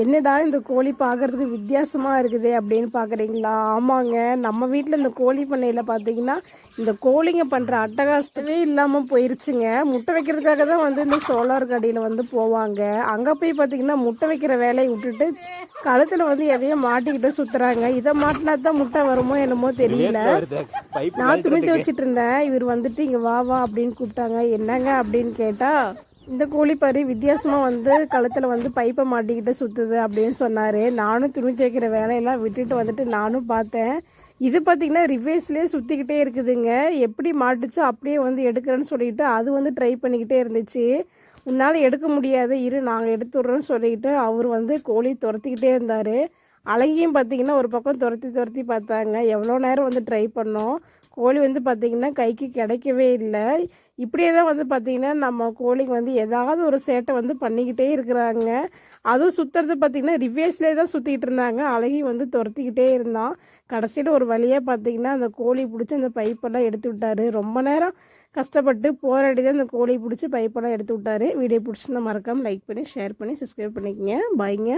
என்னடா இந்த கோழி பார்க்கறதுக்கு வித்தியாசமாக இருக்குது அப்படின்னு பார்க்குறீங்களா ஆமாங்க. நம்ம வீட்டில் இந்த கோழி பண்ணையில் பார்த்தீங்கன்னா இந்த கோழிங்க பண்ணுற அட்டகாசத்தவே இல்லாமல் போயிருச்சுங்க. முட்டை வைக்கிறதுக்காக தான் வந்து இந்த சோலார் கடையில் வந்து போவாங்க. அங்கே போய் பார்த்தீங்கன்னா முட்டை வைக்கிற வேலையை விட்டுட்டு கழுத்தில் வந்து எதையோ மாட்டிக்கிட்டு சுற்றுறாங்க இதை மாட்டினா தான் முட்டை வருமோ என்னமோ தெரியல. நான் துணி துவைச்சிட்டு இருந்தேன். இவர் வந்துட்டு இங்கே வா வா அப்படின்னு கூப்பிட்டாங்க. என்னங்க அப்படின்னு கேட்டால் இந்த கோழிப்பாரி வித்தியாசமாக வந்து கழுத்தில் வந்து பைப்பை மாட்டிக்கிட்டு சுற்றுது அப்படின்னு சொன்னார். நானும் துணி தேய்க்கிற வேலையெல்லாம் விட்டுட்டு வந்துட்டு நானும் பார்த்தேன். இது பார்த்திங்கன்னா ரிவேஸ்லேயே சுற்றிக்கிட்டே இருக்குதுங்க. எப்படி மாட்டுச்சோ அப்படியே வந்து எடுக்கிறேன்னு சொல்லிட்டு அது வந்து ட்ரை பண்ணிக்கிட்டே இருந்துச்சு. உன்னால் எடுக்க முடியாது இரு நாங்கள் எடுத்துடுறோன்னு சொல்லிட்டு அவர் வந்து கோழி துரத்திக்கிட்டே இருந்தார். அழகியும் பார்த்தீங்கன்னா ஒரு பக்கம் துரத்தி துரத்தி பார்த்தாங்க. எவ்வளோ நேரம் வந்து ட்ரை பண்ணோம். கோழி வந்து பார்த்திங்கன்னா கைக்கு கிடைக்கவே இல்லை. இப்படியே தான் வந்து பார்த்திங்கன்னா நம்ம கோழிக்கு வந்து ஏதாவது ஒரு சேட்டை வந்து பண்ணிக்கிட்டே இருக்கிறாங்க. அதுவும் சுற்றுறது பார்த்திங்கன்னா ரிவேஸ்லேயே தான் சுற்றிக்கிட்டு இருந்தாங்க. அழகி வந்து துரத்திக்கிட்டே இருந்தான். கடைசியில் ஒரு வழியாக பார்த்திங்கன்னா அந்த கோழி பிடிச்சி அந்த பைப்பெல்லாம் எடுத்து விட்டாரு. ரொம்ப நேரம் கஷ்டப்பட்டு போராடி தான் அந்த கோழி பிடிச்சி பைப்பெல்லாம் எடுத்து விட்டாரு. வீடியோ பிடிச்சிருந்தா மறக்காமல் லைக் பண்ணி ஷேர் பண்ணி சப்ஸ்கிரைப் பண்ணிக்கங்க. பாய்ங்க